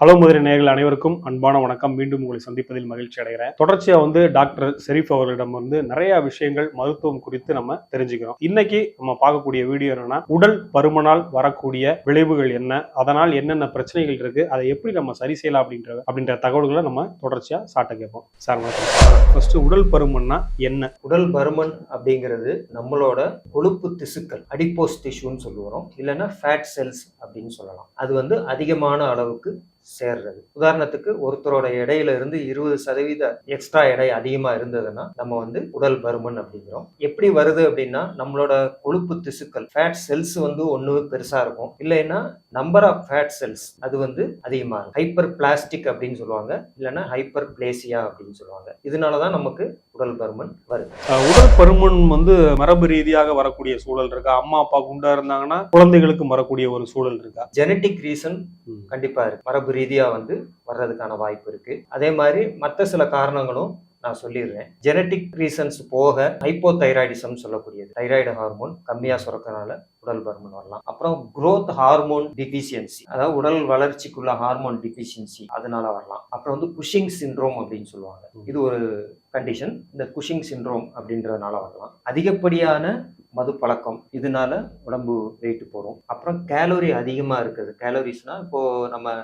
Hello Madurai நேர்கள் அனைவருக்கும் அன்பான வணக்கம். மீண்டும் உங்களை சந்திப்பதில் மகிழ்ச்சி அடைகிறேன். தொடர்ச்சியா வந்து டாக்டர் ஷெரீப் அவர்களிடம் வந்து நிறைய விஷயங்கள் மருத்துவம் குறித்து நம்ம தெரிஞ்சுக்கிறோம். இன்னைக்கு நம்ம பார்க்கக்கூடிய வீடியோ என்னன்னா உடல் பருமனால் வரக்கூடிய விளைவுகள் என்ன அதனால் என்னென்ன பிரச்சனைகள் இருக்கு அதை எப்படி நம்ம சரி செய்யலாம் அப்படின்ற அப்படின்ற தகவல்களை நம்ம தொடர்ச்சியா சாட்ட கேட்போம். சார் வணக்கம். ஃபர்ஸ்ட் உடல் பருமன்னா என்ன? உடல் பருமன் அப்படிங்கிறது நம்மளோட கொழுப்பு திசுக்கள் அடிப்போஸ் டிஷ்யூன்னு சொல்லுவோம். இல்லைன்னா ஃபேட் செல்ஸ் அப்படின்னு சொல்லலாம். அது வந்து அதிகமான அளவுக்கு சேர்றது. உதாரணத்துக்கு ஒருத்தரோட எடையில இருந்து இருபது சதவீத எக்ஸ்ட்ரா எடை அதிகமா இருந்ததுன்னா நம்ம வந்து உடல் பருமன் அப்படிங்கிறோம். எப்படி வருது அப்படின்னா நம்மளோட கொழுப்பு திசுக்கள் ஃபேட் செல்ஸ் வந்து ஒன்று பெருசா இருக்கும். இல்லைன்னா நம்பர் ஆஃப் ஃபேட் செல்ஸ் அது வந்து அதிகமா இருக்கும். ஹைப்பர் பிளாஸ்டிக் அப்படின்னு சொல்லுவாங்க. இல்லைன்னா ஹைப்பர் பிளேசியா அப்படின்னு சொல்லுவாங்க. இதனால தான் நமக்கு உடல் பருமன் வருது. உடல் பருமன் வந்து மரபு ரீதியாக வரக்கூடிய சூழல் இருக்கா? அம்மா அப்பா குண்டா இருந்தாங்கன்னா குழந்தைகளுக்கு வரக்கூடிய ஒரு சூழல் இருக்கா? Genetic reason. கண்டிப்பா இருக்கு. மரபு ரீதியா வந்து வர்றதுக்கான வாய்ப்பு இருக்கு. அதே மாதிரி மற்ற சில காரணங்களும் நான் சொல்லிடுறேன். ஜெனட்டிக் ரீசன்ஸ் போக ஹைப்போதைராய்டிசம் சொல்லக்கூடியது. தைராய்டு ஹார்மோன் கம்மியா சுரக்கறனால உடல் பருமன் வரலாம். அப்புறம் குரோத் ஹார்மோன் டிஃபிஷியன்சி அதாவது உடல் வளர்ச்சிக்குள்ள ஹார்மோன் டிஃபிஷியன்சி அதனால வரலாம். அப்புறம் வந்து குஷிங் சிண்ட்ரோம் அப்படின்னு சொல்லுவாங்க. இது ஒரு கண்டிஷன் இந்த குஷிங் சிண்ட்ரோம் அப்படின்றதுனால வரலாம். அதிகப்படியான மது பழக்கம் இதனால உடம்பு வெயிட் போகிறோம் அப்புறம் கேலோரி அதிகமாக இருக்குது கேலோரிஸ்னா இப்போ நம்ம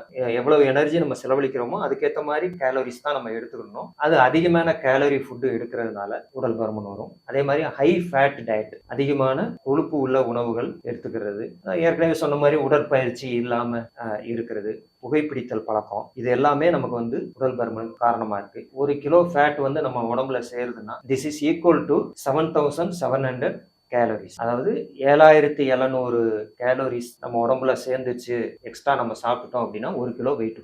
எவ்வளவு எனர்ஜி நம்ம செலவழிக்கிறோமோ அதுக்கேற்ற மாதிரி கேலோரிஸ் தான் நம்ம எடுத்துக்கணும். அது அதிகமான கேலோரி ஃபுட்டு எடுக்கிறதுனால உடல் பருமன் வரும். அதே மாதிரி ஹை ஃபேட் டயட் அதிகமான கொழுப்பு உள்ள உணவுகள் எடுத்துக்கிறது. ஏற்கனவே சொன்ன மாதிரி உடற்பயிற்சி இல்லாம இருக்கிறது. புகைப்பிடித்தல் பழக்கம் இது எல்லாமே நமக்கு வந்து உடல் பருமனுக்கு காரணமா இருக்கு. ஒரு கிலோ ஃபேட் வந்து நம்ம உடம்புல சேருதுன்னா this is equal to seven thousand seven hundred calories அதாவது ஏழாயிரத்தி எழுநூறு கேலரிஸ் நம்ம உடம்புல சேர்ந்துச்சு எக்ஸ்ட்ரா நம்ம சாப்பிட்டோம் அப்படின்னா ஒரு கிலோ வெயிட்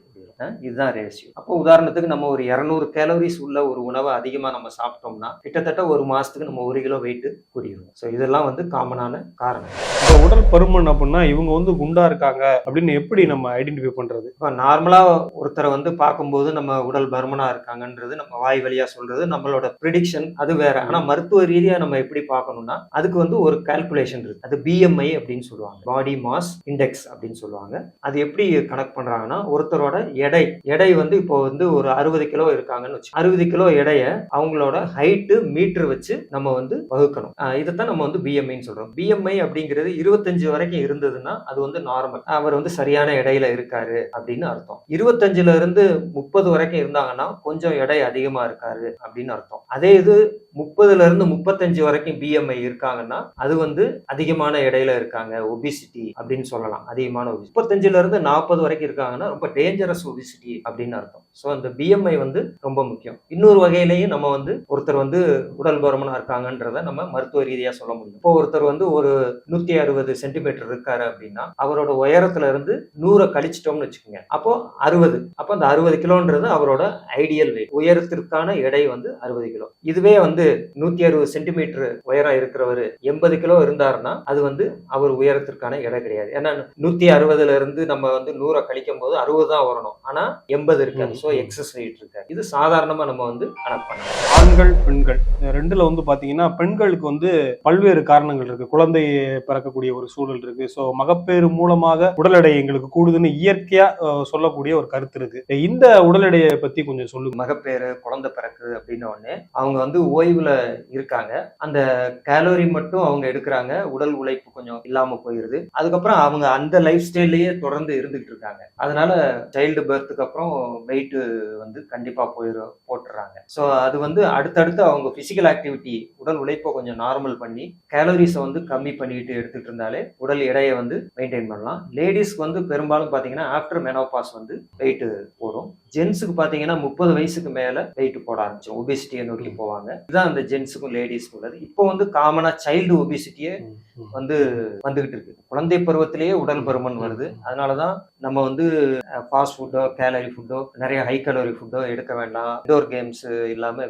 இதுதான் ரேஷியோ அப்போ உதாரணத்துக்கு நம்ம ஒரு இரநூறு கேலரிஸ் உள்ள ஒரு உணவை அதிகமாக நம்ம சாப்பிட்டோம்னா கிட்டத்தட்ட ஒரு மாசத்துக்கு நம்ம ஒரு கிலோ வெயிட் கூடிரும் ஸோ இதெல்லாம் வந்து காமனான காரணம். இப்போ உடல் பருமன் அப்படின்னா இவங்க வந்து குண்டா இருக்காங்க அப்படின்னு எப்படி நம்ம ஐடென்டிஃபை பண்றது? இப்போ நார்மலாக ஒருத்தரை வந்து பார்க்கும்போது நம்ம உடல் பருமனா இருக்காங்கன்றது நம்ம வாய் வழியா சொல்றது நம்மளோட ப்ரிடிக்ஷன் அது வேற. ஆனா மருத்துவ ரீதியா நம்ம எப்படி பார்க்கணும்னா அதுக்கு வந்து ஒரு கால்குலேஷன் இருக்கு. அது பிஎம்ஐ அப்படின்னு சொல்லுவாங்க. பாடி மாஸ் இண்டெக்ஸ் அப்படின்னு சொல்லுவாங்க. அது எப்படி கனெக்ட் பண்றாங்கன்னா ஒருத்தரோட எடை எடை. எடை வந்து இப்போ வந்து ஒரு அறுபது கிலோ இருக்காங்கன்னு வச்சு அறுபது கிலோ எடைய அவங்களோட ஹைட்டு மீட்டர் வச்சு நம்ம வந்து வகுக்கணும். இதைத்தான் நம்ம வந்து பிஎம்ஐன்னு சொல்றோம். பிஎம்ஐ அப்படிங்கிறது இருபத்தஞ்சு வரைக்கும் இருந்ததுன்னா அது வந்து நார்மல் அவர் வந்து சரியான எடையில இருக்காரு அப்படின்னு அர்த்தம். இருபத்தஞ்சுல இருந்து முப்பது வரைக்கும் இருந்தாங்கன்னா கொஞ்சம் எடை அதிகமா இருக்காரு அப்படின்னு அர்த்தம். அதே இது முப்பதுல இருந்து முப்பத்தஞ்சு வரைக்கும் பிஎம்ஐ இருக்காங்கன்னா அது வந்து அதிகமான இடையில இருக்காங்க. ஒபிசிட்டி அப்படின்னு சொல்லலாம். அதிகமான முப்பத்தஞ்சுல இருந்து நாற்பது வரைக்கும் இருக்காங்கன்னா ரொம்ப டேஞ்சரஸ் ஒபிசிட்டி அப்படின்னு அர்த்தம். ஸோ அந்த பிஎம்ஐ வந்து ரொம்ப முக்கியம். இன்னொரு வகையிலையும் நம்ம வந்து ஒருத்தர் வந்து உடல் பருமனாக இருக்காங்கன்றத நம்ம மருத்துவ ரீதியாக சொல்ல முடியும். இப்போ ஒருத்தர் வந்து ஒரு நூற்றி அறுபது சென்டிமீட்டர் இருக்காரு அப்படின்னா அவரோட உயரத்துல இருந்து நூறை கழிச்சிட்டோம்னு வச்சுக்கோங்க. அப்போ அறுபது. அப்போ அந்த அறுபது கிலோன்றது அவரோட ஐடியல் வெயிட் உயரத்திற்கான எடை வந்து அறுபது கிலோ. இதுவே வந்து நூத்தி அறுபது சென்டிமீட்டர் உயரம் இருக்கிறவர் எண்பது கிலோ இருந்தாருன்னா அது வந்து அவர் உயரத்திற்கான எடை கிடையாது. ஏன்னா நூத்தி அறுபதுல இருந்து நம்ம வந்து நூறை கழிக்கும் போது அறுபது தான் வரணும். ஆனா எண்பது இருக்காது. ஸோ எக்ஸஸ் வெயிட் இருக்காது. இது சாதாரணமா நம்ம வந்து கணக்கு பண்ணலாம். ஆண்கள் பெண்கள். ரெண்டுல வந்து பாத்தீங்கன்னா பெண்களுக்கு வந்து பல்வேறு காரணங்கள் இருக்கு. குழந்தை பிறக்கக்கூடிய ஒரு சூழல் இருக்கு. ஸோ மகப்பேறு மூலமாக உடல் எடை எங்களுக்கு கூடுதுன்னு இயற்கையா சொல்லக்கூடிய ஒரு கருத்து இருக்கு. இந்த உடல் எடையை பத்தி கொஞ்சம் சொல்லுங்க. மகப்பேறு குழந்தை பிறக்குது அப்படின்ன உடனே அவங்க வந்து ஓய்வுல இருக்காங்க. அந்த கேலோரி மட்டும் அவங்க எடுக்கிறாங்க. உடல் உழைப்பு கொஞ்சம் இல்லாம போயிருது. அதுக்கப்புறம் அவங்க அந்த லைஃப் ஸ்டைல்லயே தொடர்ந்து இருந்துகிட்டு இருக்காங்க. அதனால சைல்டு பர்த்துக்கு அப்புறம் வெயிட்டு வந்து கண்டிப்பாக போயிடும் போட்டுறாங்க. ஸோ அது வந்து அடுத்தடுத்து அவங்க ஃபிசிக்கல் ஆக்டிவிட்டி உடல் உழைப்பை கொஞ்சம் நார்மல் பண்ணி கேலரிஸை வந்து கம்மி பண்ணிட்டு எடுத்துகிட்டு இருந்தாலே உடல் எடையை வந்து மெயின்டைன் பண்ணலாம். லேடிஸ்க்கு வந்து பெரும்பாலும் பார்த்தீங்கன்னா ஆஃப்டர் மெனோபாஸ் வந்து வெயிட்டு போடும். ஜென்ஸுக்கு பாத்தீங்கன்னா முப்பது வயசுக்கு மேல வெயிட் போட ஆரம்பிச்சோம் ஒபிசிட்டியை நோக்கி போவாங்க. இதுதான் அந்த ஜென்ஸுக்கும் லேடிஸ்க்கும் உள்ளது. இப்போ வந்து காமனா சைல்டு ஒபிசிட்டியே வந்து வந்துகிட்டு இருக்கு. குழந்தை பருவத்திலேயே உடல் பருமன் வருது. அதனாலதான் நம்ம வந்து ஃபாஸ்ட் ஃபுட்டோ கேலரி ஃபுட்டோ நிறைய ஹை கலோரி ஃபுட்டோ எடுக்க வேண்டாம். இன்டோர் கேம்ஸ் இல்லாம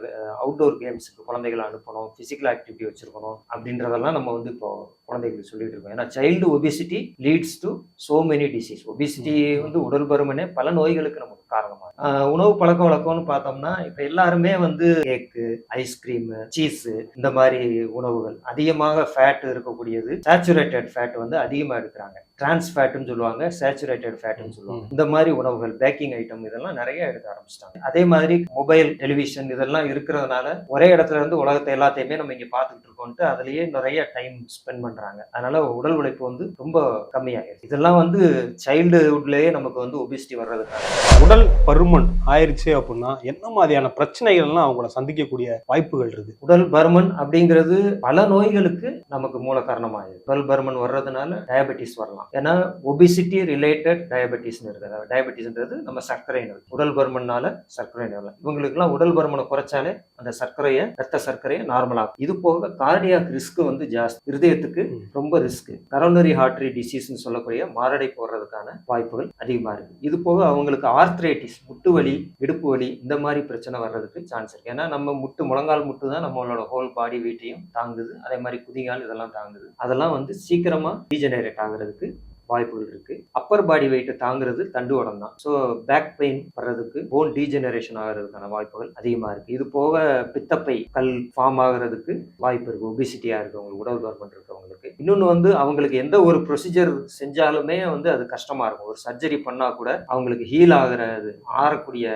அவுட்டோர் கேம்ஸுக்கு குழந்தைகளை அனுப்பணும். பிசிக்கல் ஆக்டிவிட்டி வச்சிருக்கணும் அப்படின்றதெல்லாம் நம்ம வந்து இப்போ குழந்தைகளுக்கு சொல்லிட்டு இருக்கோம். ஏன்னா child obesity leads to so many disease obesity வந்து உடல் பருமனே பல நோய்களுக்கு நமக்கு காரணமா இருக்கு. ஆஹ் உணவு பழக்க வழக்கம்னு பார்த்தோம்னா இப்ப எல்லாருமே வந்து கேக்கு ஐஸ்கிரீம் சீஸ் இந்த மாதிரி உணவுகள் அதிகமாக ஃபேட் இருக்கக்கூடியது. சேச்சுரேட்டட் ஃபேட் வந்து அதிகமா எடுக்கிறாங்க. டிரான்ஸ் ஃபேட்னு சொல்லுவாங்க சேச்சுரேட்டட் ஃபேட்னு சொல்லுவாங்க. இந்த மாதிரி உணவுகள் பேக்கிங் ஐட்டம் இதெல்லாம் நிறைய எடுக்க ஆரம்பிச்சிட்டாங்க. அதே மாதிரி மொபைல் டெலிவிஷன் இதெல்லாம் இருக்கிறதுனால ஒரே இடத்துல இருந்து உலகத்தை எல்லாத்தையுமே நம்ம இங்க பார்த்துக்கிட்டு இருக்கோம்ட்டு அதுலயே நிறைய டைம் ஸ்பெண்ட் பண்றாங்க. அதனால உடல் உழைப்பு வந்து ரொம்ப கம்மியாகிடுது இதெல்லாம் வந்து சைல்டுஹுட்லயே நமக்கு வந்து ஒபிசிட்டி வர்றதுக்கான உடல் பருமன் ஆயிருச்சு அப்படின்னா என்ன மாதிரியான பிரச்சனைகள்லாம் அவங்கள சந்திக்கக்கூடிய வாய்ப்புகள் இருக்கு? உடல் பருமன் அப்படிங்கிறது பல நோய்களுக்கு நமக்கு மூல காரணமாகுது உடல் பருமன் வர்றதுனால டயபெட்டிஸ் வரலாம். ஏன்னா ஒபிசிட்டி ரிலேட்டட் டயபெட்டிஸ்னு இருக்குது. டயபெட்டிஸ்ன்றது நம்ம சர்க்கரை நோய். உடல் பருமன்னால சர்க்கரை நோய் இவங்களுக்குலாம் உடல் பருமனை குறைச்சாலே அந்த சர்க்கரையை ரத்த சர்க்கரையை நார்மலாகும் இது போக கார்டியாக் ரிஸ்க் வந்து ஜாஸ்தி. இருதயத்துக்கு ரொம்ப ரிஸ்க் கரோனரி ஹார்ட்ரி டிசீஸ்னு சொல்லக்கூடிய மாரடைப்பு வர்றதுக்கான வாய்ப்புகள் அதிகமா இருக்கு. இது போக அவங்களுக்கு ஆர்த்ரைட்டிஸ் முட்டு வலி இடுப்பு வலி இந்த மாதிரி பிரச்சனை வர்றதுக்கு சான்ஸ் இருக்கு. ஏன்னா நம்ம முட்டு முழங்கால் முட்டு தான் நம்மளோட ஹோல் பாடி வெயிட்டையும் தாங்குது. அதே மாதிரி குதிங்கால் இதெல்லாம் தாங்குது. அதெல்லாம் வந்து சீக்கிரமா டீஜெனரேட் ஆகுறதுக்கு வாய்ப்புகள் இருக்கு. அப்பர் பாடி வெயிட்டை தாங்குறது தண்டு தண்டுவடம் தான். ஸோ பேக் பெயின் வர்றதுக்கு போன் டீஜெனரேஷன் ஆகிறதுக்கான வாய்ப்புகள் அதிகமாக இருக்கு. இது போக பித்தப்பை கல் ஃபார்ம் ஆகிறதுக்கு வாய்ப்பு இருக்கு. ஒபிசிட்டியா இருக்கவங்களுக்கு உடல் கவர்மெண்ட் இருக்கவங்களுக்கு. இன்னொன்று வந்து அவங்களுக்கு எந்த ஒரு ப்ரொசீஜர் செஞ்சாலுமே வந்து அது கஷ்டமா இருக்கும். ஒரு சர்ஜரி பண்ணா கூட அவங்களுக்கு ஹீல் ஆகிறது ஆறக்கூடிய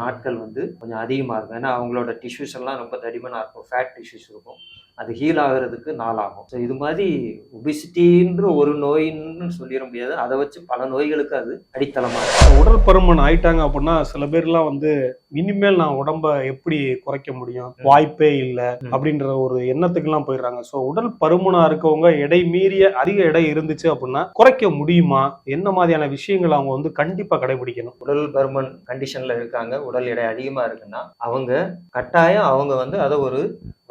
நாட்கள் வந்து கொஞ்சம் அதிகமாக இருக்கும். ஏன்னா அவங்களோட டிஷ்யூஸ் எல்லாம் ரொம்ப தடிமனாக இருக்கும். ஃபேட் டிஷ்யூஸ் இருக்கும். அது ஹீல் ஆகுறதுக்கு நாளாகும். ஸோ இது மாதிரி ஒபிசிட்டின்ற ஒரு நோயின்னு சொல்லிட முடியாது. அதை வச்சு பல நோய்களுக்கு அது அடித்தளமா இருக்கும். உடல் பருமன் ஆயிட்டாங்க அப்படின்னா சில பேர்லாம் வந்து இனிமேல் நான் உடம்ப எப்படி குறைக்க முடியும்? வாய்ப்பே இல்லை. அப்படின்ற ஒரு எண்ணத்துக்குலாம் போயிடுறாங்க. ஸோ உடல் பருமனா இருக்கவங்க எடை மீறிய அதிக எடை இருந்துச்சு அப்படின்னா குறைக்க முடியுமா? என்ன மாதிரியான விஷயங்கள் அவங்க வந்து கண்டிப்பா கடைபிடிக்கணும். உடல் பருமன் கண்டிஷன்ல இருக்காங்க. உடல் எடை அதிகமா இருக்குன்னா அவங்க கட்டாயம் அவங்க வந்து அதை ஒரு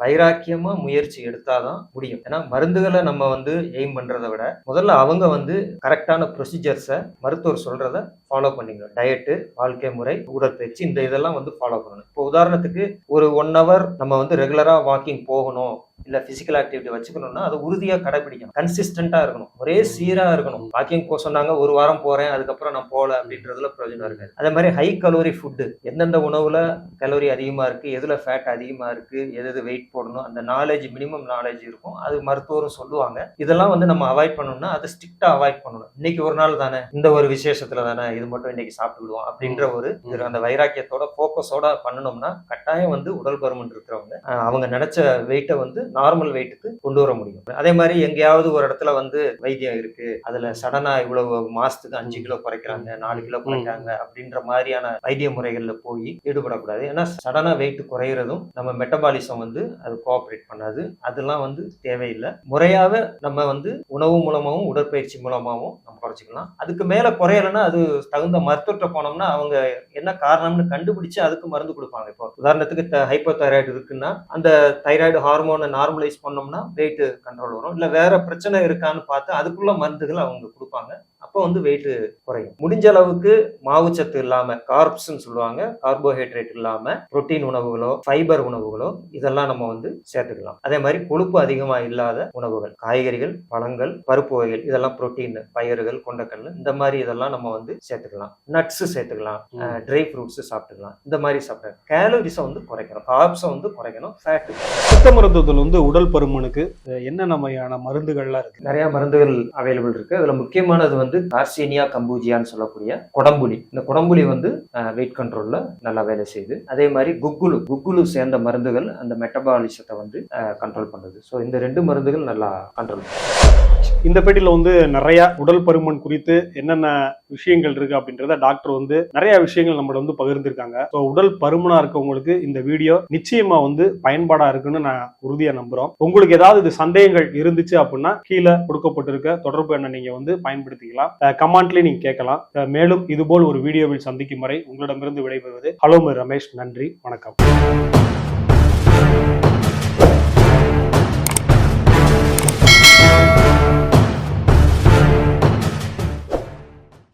வைராக்கியமா முயற்சி எடுத்தாதான் முடியும். ஏன்னா மருந்துகளை நம்ம வந்து எய்ம் பண்றதை விட முதல்ல அவங்க வந்து கரெக்டான ப்ரொசீஜர்ஸை மருத்துவர் சொல்றத ஃபாலோ பண்ணிக்கணும். டயட்டு வாழ்க்கை முறை உடற்பயிற்சி இந்த இதெல்லாம் வந்து ஃபாலோ பண்ணணும். இப்போ உதாரணத்துக்கு ஒரு ஒன் ஹவர் நம்ம வந்து ரெகுலரா வாக்கிங் போகணும் இல்ல பிசிக்கல் ஆக்டிவிட்டி வச்சுக்கணும்னா அது உறுதியா கடைபிடிக்கணும் கன்சிஸ்டண்டா இருக்கணும். ஒரே சீரா இருக்கணும். வாக்கிங் போக சொன்னாங்க ஒரு வாரம் போறேன் அதுக்கப்புறம் நான் போல அப்படின்றதுல பிரயோஜனம் இருக்காது. அதே மாதிரி ஹை கலோரி ஃபுட்டு எந்தெந்த உணவுல கலோரி அதிகமா இருக்கு எதுல ஃபேட் அதிகமா இருக்கு எது எது வெயிட் போடணும் அந்த நாலேஜ் மினிமம் நாலேஜ் இருக்கும். அது மருத்துவரும் சொல்லுவாங்க. இதெல்லாம் வந்து நம்ம அவாய்ட் பண்ணணும்னா அதை ஸ்ட்ரிக்டா அவாய்ட் பண்ணணும். இன்னைக்கு ஒரு நாள் தானே இந்த ஒரு விசேஷத்துல தானே இது மட்டும் இன்னைக்கு சாப்பிட்டுடுவோம் அப்படின்ற ஒரு அந்த வைராக்கியத்தோட போக்கஸோட பண்ணணும்னா கட்டாயம் வந்து உடல் பருமன் இருக்கிறவங்க அவங்க நினைச்ச வெயிட்டை வந்து நார்மல் வெயிட்டுக்கு கொண்டு வர முடியும். அதே மாதிரி எங்கேயாவது ஒரு இடத்துல வந்து வைத்தியம் இருக்கு. அதுல சடனா இவ்வளவு மாசத்துக்கு அஞ்சு கிலோ குறைக்கிறாங்க நாலு கிலோ குறைக்கிறாங்க அப்படின்ற மாதிரியான வைத்திய முறைகள்ல போய் ஈடுபடக்கூடாது. ஏன்னா சடனா வெயிட் குறையிறதும் நம்ம மெட்டபாலிசம் வந்து அது கோஆப்ரேட் பண்ணாது. அதெல்லாம் வந்து தேவையில்லை. முறையாக நம்ம வந்து உணவு மூலமாகவும் உடற்பயிற்சி மூலமாகவும் நம்ம குறைச்சிக்கலாம். அதுக்கு மேலே குறையலைன்னா அது தகுந்த மருத்துவர்கிட்ட போனோம்னா அவங்க என்ன காரணம்னு கண்டுபிடிச்சு அதுக்கு மருந்து கொடுப்பாங்க. இப்போ உதாரணத்துக்கு ஹைப்போ தைராய்டு இருக்குன்னா அந்த தைராய்டு ஹார்மோனை நார்மலைஸ் பண்ணோம்னா வெயிட் கண்ட்ரோல் வரும். இல்லை வேற பிரச்சனை இருக்கான்னு பார்த்து அதுக்குள்ள மருந்துகள் அவங்க கொடுப்பாங்க. அப்போ வந்து வெயிட் குறையும். முடிஞ்ச அளவுக்கு மாவுச்சத்து இல்லாம கார்ப்ஸ்ன்னு சொல்லுவாங்க கார்போஹைட்ரேட் இல்லாம புரோட்டீன் உணவுகளோ ஃபைபர் உணவுகளோ இதெல்லாம் நம்ம வந்து சேர்த்துக்கலாம். அதே மாதிரி கொழுப்பு அதிகமா இல்லாத உணவுகள் காய்கறிகள் பழங்கள் பருப்பு வகைகள் இதெல்லாம் புரோட்டீன் பயிர்கள் கொண்டக்கடலை இந்த மாதிரி இதெல்லாம் நம்ம வந்து சேர்த்துக்கலாம். நட்ஸ் சேர்த்துக்கலாம் ட்ரை ஃப்ரூட்ஸ் சாப்பிட்டுக்கலாம். இந்த மாதிரி சாப்பிட கேலரிஸை வந்து குறைக்கணும் கார்ப்ஸை வந்து குறைக்கணும் ஃபேட் சித்த மருத்துவத்தில் வந்து உடல் பருமனுக்கு என்னென்ன மாதிரியான மருந்துகள்லாம் இருக்கு? நிறைய மருந்துகள் அவைலபிள் இருக்கு. அதுல முக்கியமானது வந்து கார்சீனியா கம்பூஜியான்னு சொல்லக்கூடிய குடம்புலி. இந்த குடம்புலி வந்து வெயிட் கண்ட்ரோல்ல நல்லா வேலை செய்யுது. அதே மாதிரி குக்குலு குக்குலு சேர்ந்த மருந்துகள் அந்த மெட்டபாலிசத்தை வந்து கண்ட்ரோல் பண்ணுது. ஸோ இந்த ரெண்டு மருந்துகள் நல்லா கண்ட்ரோல் இந்த பேட்டியில் வந்து நிறைய உடல் பருமன் குறித்து என்னென்ன விஷயங்கள் இருக்கு அப்படின்றத டாக்டர் வந்து நிறைய விஷயங்கள் நம்மளோட வந்து பகிர்ந்திருக்காங்க. ஸோ உடல் பருமனா இருக்கவங்களுக்கு இந்த வீடியோ நிச்சயமா வந்து பயன்பாடா இருக்குன்னு நான் உறுதியா நம்புறோம். உங்களுக்கு ஏதாவது இது சந்தேகங்கள் இருந்துச்சு அப்படின்னா கீழே கொடுக்கப்பட்டிருக்க தொடர்பு என்ன நீங்க வந்து பயன்படுத்திக்கலாம். கமெண்ட்லயே நீங்க கேட்கலாம். மேலும் இதுபோல் ஒரு வீடியோவில் சந்திக்கும் வரை உங்களிடமிருந்து விடைபெறுவது ஹலோ ரமேஷ். நன்றி. வணக்கம்.